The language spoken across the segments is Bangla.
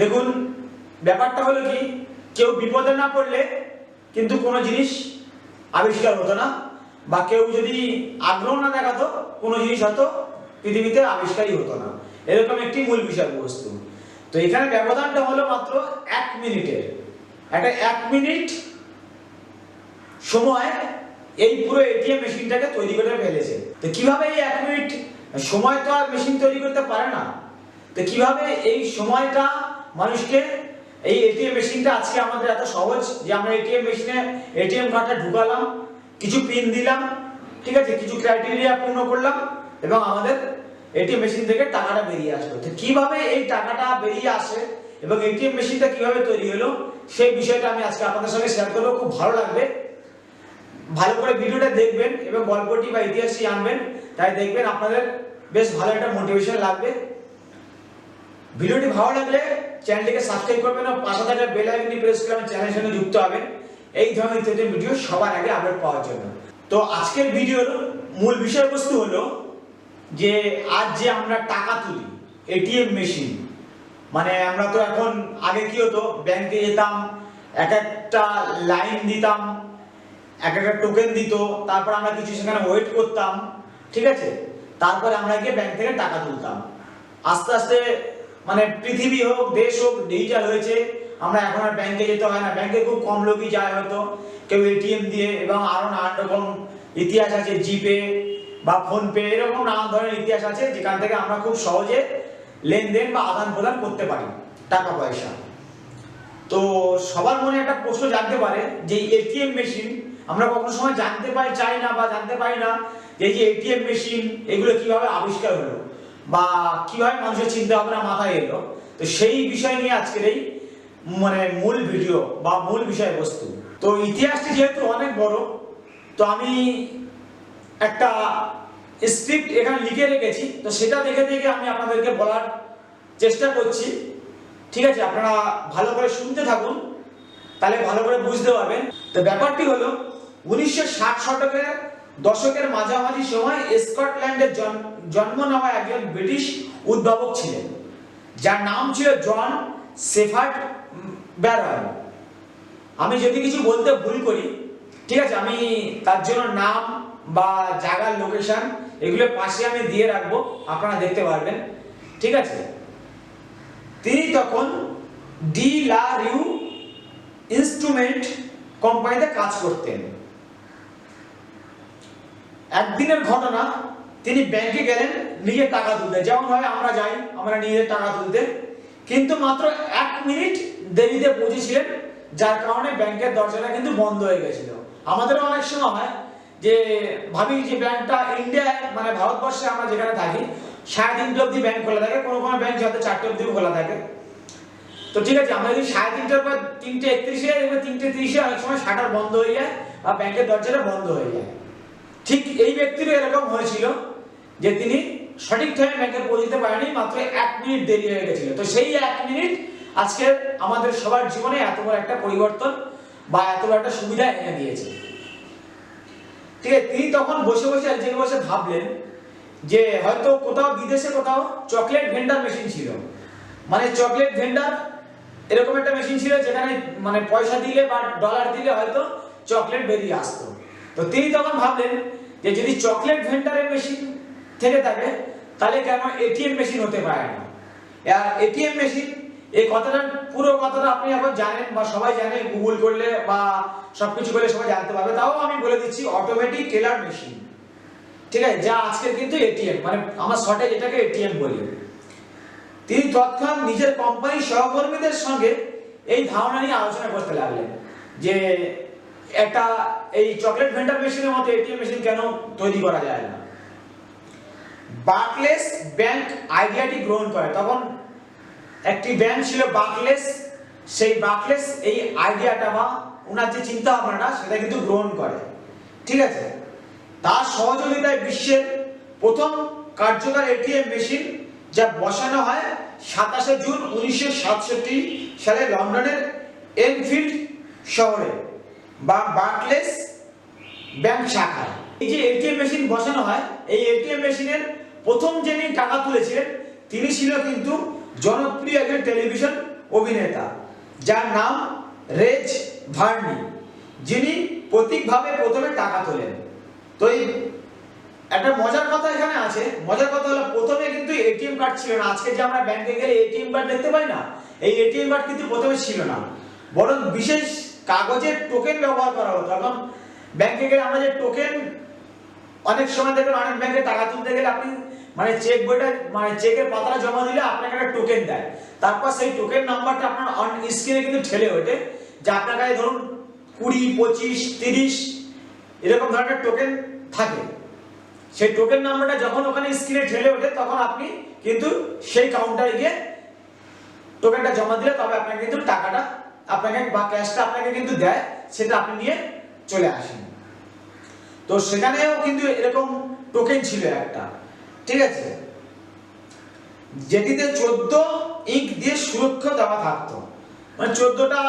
দেখুন, ব্যাপারটা হলো কি, কেউ বিপদে না পড়লে কিন্তু কোনো জিনিস আবিষ্কার হতো না, বা কেউ যদি আগ্রহ না দেখাতো, কোনো জিনিস হয়তো পৃথিবীতে আবিষ্কারই হতো না। এরকম একটি মূল বিষয়বস্তু। তো এখানে ব্যবধানটা হলো মাত্র এক মিনিটের। একটা এক মিনিট সময় এই পুরো এটিএম মেশিনটাকে তৈরি করে ফেলেছে। তো কীভাবে এই এক মিনিট সময় তো আর মেশিন তৈরি করতে পারে না? তো কীভাবে এই সময়টা মানুষকে এই এটিএম মেশিনটা আজকে আমাদের এত সহজ যে আমরা এটিএম মেশিনে এটিএম কার্ডটা ঢুকালাম, কিছু পিন দিলাম, ঠিক আছে, কিছু ক্রাইটেরিয়া পূর্ণ করলাম এবং আমাদের এটিএম মেশিন থেকে টাকাটা বেরিয়ে আসলো। তো কীভাবে এই টাকাটা বেরিয়ে আসে এবং এটিএম মেশিনটা কীভাবে তৈরি হলো, সেই বিষয়টা আমি আজকে আপনাদের সঙ্গে শেয়ার করব। খুব ভালো লাগবে। ভালো করে ভিডিওটা দেখবেন এবং গল্পটি বা ইতিহাসটি আনবেন, তাই দেখবেন আপনাদের বেশ ভালো একটা মোটিভেশন লাগবে। ভিডিওটি ভালো লাগলে চ্যানেলটিকে সাবস্ক্রাইব করবেন ও পাশে থাকা বেল আইকনটি প্রেস করে আমার চ্যানেলের সঙ্গে যুক্ত হবেন। এই ধরনের ইত্যাদি ভিডিও সবার আগে আপলোড পাওয়ার জন্য। তো আজকের ভিডিওর মূল বিষয়বস্তু হলো যে, আজ যে আমরা টাকা তুলি এটিএম মেশিন মানে আমরা তো এখন, আগে কি হতো ব্যাংকে যেতাম, এক একটা লাইন দিতাম, এক একটা টোকেন দিত, তারপর আমরা কিছু সেখানে ওয়েট করতাম, ঠিক আছে? তারপরে আমরা গিয়ে ব্যাংক থেকে টাকা তুলতাম। আস্তে আস্তে মানে পৃথিবী হোক, দেশ হোক ডিজিটাল হয়েছে। আমরা এখন আর ব্যাংকে যেতে হয় না। ব্যাংকে খুব কম লোকই যায় হয়তো। কেউ এটিএম দিয়ে এবং আরও নানান রকম ইতিহাস আছে, জিপে বা ফোন পে এরকম নানান ধরনের ইতিহাস আছে, যেখান থেকে আমরা খুব সহজে লেনদেন বা আদান প্রদান করতে পারি, টাকা পয়সা। তো সবার মনে একটা প্রশ্ন জানতে পারে যে এটিএম মেশিন আমরা কখনো সময় জানতে পাই, চাই না বা জানতে পারি না যে এই যে এটিএম মেশিন এগুলো কীভাবে আবিষ্কার হলো? বা কীভাবে মানুষের চিন্তা ভাবনা মাথায় এলো। তো সেই বিষয় নিয়ে আজকের এই মানে মূল ভিডিও বা মূল বিষয়বস্তু। তো ইতিহাসটি যেহেতু অনেক বড়, তো আমি একটা স্ক্রিপ্ট এখানে লিখে রেখেছি। তো সেটা দেখে দেখে আমি আপনাদেরকে বলার চেষ্টা করছি। ঠিক আছে, আপনারা ভালো করে শুনতে থাকুন, তাহলে ভালো করে বুঝতে পারবেন। তো ব্যাপারটি হলো, উনিশশো ষাট শতকের দশকের মাঝামাঝি সময় স্কটল্যান্ডে জন- জন্ম নেওয়া একজন ব্রিটিশ উদ্ভাবক ছিলেন, যার নাম ছিল জন সেফার্ড ব্যারন। আমি যদি কিছু বলতে ভুল করি, ঠিক আছে, আমি তার জন্য নাম বা জায়গার লোকেশন এগুলো পাশে আমি দিয়ে রাখব, আপনারা দেখতে পারবেন, ঠিক আছে? তিনি তখন ডি লা রিউ ইনস্ট্রুমেন্ট কোম্পানিতে কাজ করতেন। একদিনের ঘটনা, তিনি ব্যাংকে গেলেন, নিজের টাকা তুলতে। যেমন হয় আমরা যাই, আমরা নিজের টাকা তুলতে। কিন্তু মাত্র এক মিনিট দেরিতে পৌঁছেছিলেন, যার কারণে ব্যাংকের দরজাটা কিন্তু বন্ধ হয়ে গেছিল। আমাদেরও অনেক সময় হয় যে, ভাবি যে ব্যাংকটা ইন্ডিয়ায় মানে ভারতবর্ষে আমরা যেখানে থাকি, সাড়ে তিনটে অব্দি ব্যাংক খোলা থাকে, কোনো কোনো ব্যাংক যাতে চারটে অব্দি খোলা থাকে। তো ঠিক আছে, আমরা যদি সাড়ে তিনটার পর তিনটে একত্রিশে, তিনটে তিরিশে অনেক সময় শাটার বন্ধ হয়ে যায় বা ব্যাংকের দরজাটা বন্ধ হয়ে যায়। ঠিক এই ব্যক্তিরও এরকম হয়েছিল যে তিনি সঠিক টাইমে ব্যাংকে পৌঁছতে পারেনি, মাত্র এক মিনিট দেরি হয়ে গেছিল। তো সেই এক মিনিট আজকে আমাদের সবার জীবনে এত বড় একটা পরিবর্তন বা এত বড় একটা সুবিধা এনে দিয়েছে। ঠিক আছে, তিনি তখন বসে বসে এক জায়গায় বসে ভাবলেন যে হয়তো কোথাও বিদেশে কোথাও চকলেট ভেন্ডার মেশিন ছিল। মানে চকলেট ভেন্ডার এরকম একটা মেশিন ছিল যেখানে মানে পয়সা দিলে বা ডলার দিলে হয়তো চকলেট বেরিয়ে আসতো। তো তিনি তখন ভাবলেন যে যদি চকলেট ভেন্ডারের মেশিন থেকে থাকে, তাহলে কেন এটিএম মেশিন হতে পারে না? আর এটিএম মেশিন এই কথাটা, পুরো কথাটা আপনি এখন জানেন বা সবাই জানে, গুগল করলে বা সবকিছু করলে সবাই জানতে পারবে, তাও আমি বলে দিচ্ছি অটোমেটিক টেলার মেশিন। ঠিক আছে? যা আজকের কিন্তু এটিএম মানে আমার শর্টে যেটাকে এটিএম বলি। তিনি তৎক্ষণাৎ নিজের কোম্পানির সহকর্মীদের সঙ্গে এই ধারণা নিয়ে আলোচনা করতে লাগলেন যে একটা এই চকলেট ভেন্ডার মেশিনের মতো এটিএম মেশিন কেন তৈরি করা যায় না? বাকলেস ব্যাংক আইডিয়াটি গ্রহণ করে। তখন একটি ব্যাংক ছিল বাকলেস সেই বাকলেস এই আইডিয়াটা বা ওনার যে চিন্তা ভাবনাটা সেটা কিন্তু গ্রহণ করে। ঠিক আছে? তার সহযোগিতায় বিশ্বের প্রথম কার্যকর এটিএম মেশিন যা বসানো হয় সাতাশে জুন উনিশশো সাতষট্টি সালে লন্ডনের এনফিল্ড শহরে। বা বার্কলেস ব্যাংক শাখায় এই যে এটিএম মেশিন বসানো হয়, এই এটিএম মেশিনের প্রথম যিনি টাকা তুলেছিলেন, তিনি ছিল কিন্তু জনপ্রিয় একজন টেলিভিশন অভিনেতা, যার নাম রেজ ভার্নি, যিনি প্রতীকভাবে প্রথমে টাকা তোলেন। তো এই একটা মজার কথা এখানে আছে। মজার কথা হলো, প্রথমে কিন্তু এটিএম কার্ড ছিল না। আজকে যে আমরা ব্যাংকে গেলে এটিএম কার্ড দেখতে পাই না, এই এটিএম কার্ড কিন্তু প্রথমে ছিল না। বরং বিশেষ কাগজের টোকেন ব্যবহার করা হতো। এখন ব্যাংকে গেলে আমরা যে টোকেন অনেক সময় দেখবেন অনেক ব্যাংকে টাকা তুলতে গেলে আপনি মানে চেক বইটা মানে চেকের পাতাটা জমা দিলে আপনাকে একটা টোকেন দেয়। তারপর সেই টোকেন নাম্বারটা আপনার অন স্ক্রিনে কিন্তু ঠেলে ওঠে যে আপনার কাছে ধরুন কুড়ি, পঁচিশ, তিরিশ এরকম ধরনের টোকেন থাকে। সেই টোকেন নাম্বারটা যখন ওখানে স্ক্রিনে ঠেলে ওঠে, তখন আপনি কিন্তু সেই কাউন্টারে গিয়ে টোকেনটা জমা দিলে তবে আপনাকে কিন্তু টাকাটা আপনাকে বা ক্যাশটা আপনাকে কিন্তু দেয়, সেটা আপনি নিয়ে চলে আসেন। তো সেখানেও কিন্তু এরকম টোকেন ছিল একটা। ঠিক আছে? যেটিতে চোদ্দ ইঙ্ক দিয়ে সুরক্ষা দেওয়া থাকতো। মানে চোদ্দটা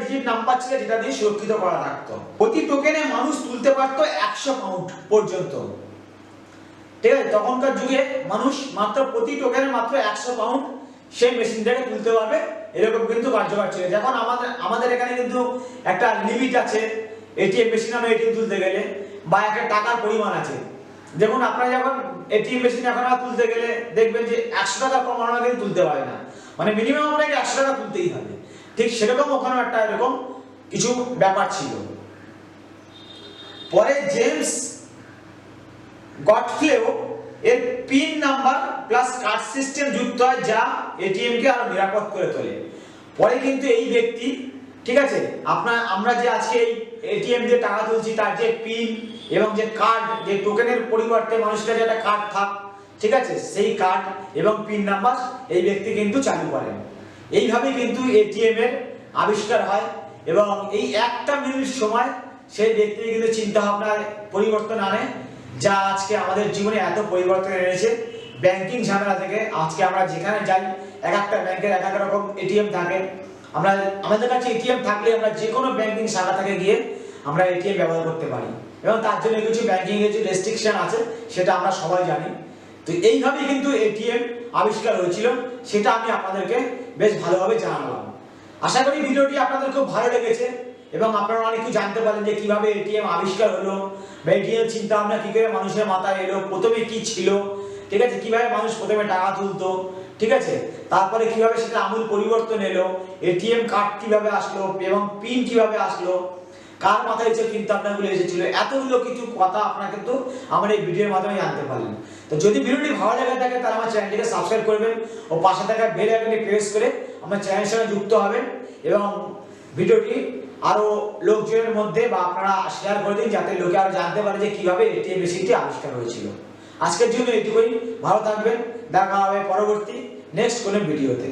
ডিজিট নাম্বার ছিল যেটা দিয়ে সুরক্ষিত করা থাকতো। প্রতি টোকেনে মানুষ তুলতে পারতো একশো পাউন্ড পর্যন্ত। ঠিক আছে? তখনকার যুগে মানুষ মাত্র প্রতি টোকেনে মাত্র একশো পাউন্ড সেই মেশিনটাকে তুলতে পারবে। এরকম কিন্তু কার্যকর ছিল। যখন আমাদের আমাদের এখানে কিন্তু একটা লিমিট আছে এটিএম মেশিন আমরা এটিএম তুলতে গেলে, বা একটা টাকার পরিমাণ আছে। দেখুন, আপনারা যখন এটিএম মেশিন এখন তুলতে গেলে দেখবেন যে একশো টাকা কম আমরা কিন্তু তুলতে পারে না। মানে মিনিমাম আপনাকে একশো টাকা তুলতেই হবে। ঠিক সেরকম ওখানে একটা এরকম কিছু ব্যাপার ছিল। পরে জেমস গডফ্লেও এর pin number plus card system যুক্ত হয় যা এটিএম কে আরও নিরাপদ করে তোলে। পরে কিন্তু এই ব্যক্তি, ঠিক আছে, আপনার, আমরা যে আজকে এই এটিএম দিয়ে টাকা তুলছি, তার যে পিন এবং যে কার্ড, যে টোকেনের পরিবর্তে মানুষের কাছে একটা কার্ড থাক, ঠিক আছে, সেই কার্ড এবং পিন নাম্বার এই ব্যক্তি কিন্তু চালু করেন। এইভাবে কিন্তু এটিএম এর আবিষ্কার হয় এবং এই একটা মিনিট সময় সেই ব্যক্তি কিন্তু চিন্তা ভাবনায় পরিবর্তন আনে যা আজকে আমাদের জীবনে এত পরিবর্তন এনেছে ব্যাংকিং ঝামেলা থেকে আজকে আমরা যেখানে যাই, এক একটা ব্যাংকের এক এক রকম এটিএম থাকে। আমরা, আমাদের কাছে এটিএম থাকলে আমরা যে কোনো ব্যাংকিং শাখা থেকে গিয়ে আমরা এটিএম ব্যবহার করতে পারি। এবং তার জন্য কিছু ব্যাংকিং যে রেস্ট্রিকশন আছে, সেটা আমরা সবাই জানি। তো এইভাবেই কিন্তু এটিএম আবিষ্কার হয়েছিল, সেটা আমি আপনাদেরকে বেশ ভালোভাবে জানালাম। আশা করি ভিডিওটি আপনাদের খুব ভালো লেগেছে। এবং আপনারা অনেক কিছু জানতে পারলেন যে কীভাবে এটিএম আবিষ্কার হলো। বা এটিএম চিন্তা ভাবনা কি করে মানুষের মাথায় এলো, প্রথমে কি ছিল, ঠিক আছে? কীভাবে মানুষ প্রথমে টাকা তুলতো, ঠিক আছে? তারপরে কীভাবে সেটা আমূল পরিবর্তন এলো এটিএম কার্ড কীভাবে আসলো এবং পিন কীভাবে আসলো, কার মাথায় এসে চিন্তা ভাবনাগুলো এসেছিল, এতগুলো কিছু কথা আপনারা কিন্তু আমার এই ভিডিওর মাধ্যমে জানতে পারলেন। তো যদি ভিডিওটি ভালো লেগে থাকে, তাহলে আমার চ্যানেলটিকে সাবস্ক্রাইব করবেন ও পাশে থাকা বেল আইকনটি প্রেস করে আমার চ্যানেলের সঙ্গে যুক্ত হবেন এবং ভিডিওটি আরও লোকজনের মধ্যে বা আপনারা শেয়ার করে দিন যাতে লোকে আরও জানতে পারে যে কীভাবে এটিএম মেশিনটি আবিষ্কার হয়েছিল। আজকের জন্য এটুকুই। ভালো থাকবেন। দেখা হবে পরবর্তী নেক্সট কোনো ভিডিওতে